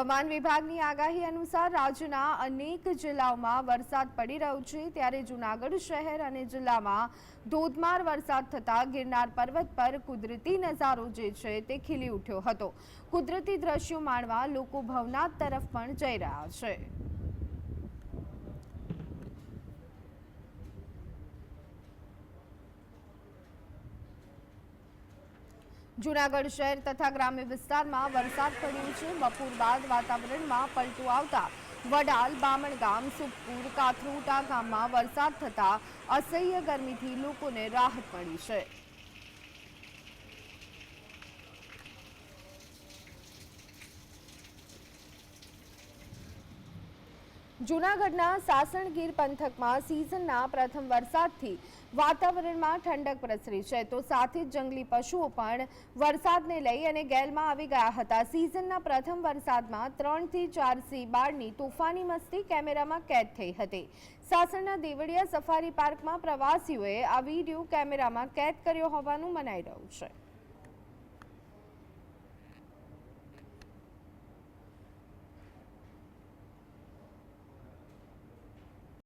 હવામાન વિભાગની આગાહી અનુસાર રાજ્યના અનેક જિલ્લાઓમાં વરસાદ પડી રહ્યો છે. ત્યારે જૂનાગઢ શહેર અને જિલ્લામાં ધોધમાર વરસાદ થતા ગિરનાર પર્વત પર કુદરતી નજારો જે છે તે ખીલી ઉઠ્યો હતો. કુદરતી દ્રશ્યો માણવા લોકો ભવનાથ તરફ પણ જઈ રહ્યા છે. જૂનાગઢ શહેર તથા ગ્રામ્ય વિસ્તારમાં વરસાદ પડ્યો છે. બપોર બાદ વાતાવરણમાં પલટો આવતા વડાલ બામણગામ સુખપુર, કાથરોટા ગામમાં વરસાદ થતા અસહ્ય ગરમીથી લોકોને રાહત મળી છે. જૂનાગઢના સાસણગીર પંથકમાં સિઝનના પ્રથમ વરસાદથી વાતાવરણમાં ઠંડક પ્રસરી છે. તો સાથે જ જંગલી પશુઓ પણ વરસાદને લઈ અને ગેલમાં આવી ગયા હતા. સિઝનના પ્રથમ વરસાદમાં ત્રણથી ચાર સી બાળની તોફાની મસ્તી કેમેરામાં કેદ થઈ હતી. સાસણના દેવળિયા સફારી પાર્કમાં પ્રવાસીઓએ આ વીડિયો કેમેરામાં કેદ કર્યો હોવાનું મનાઈ રહ્યું છે.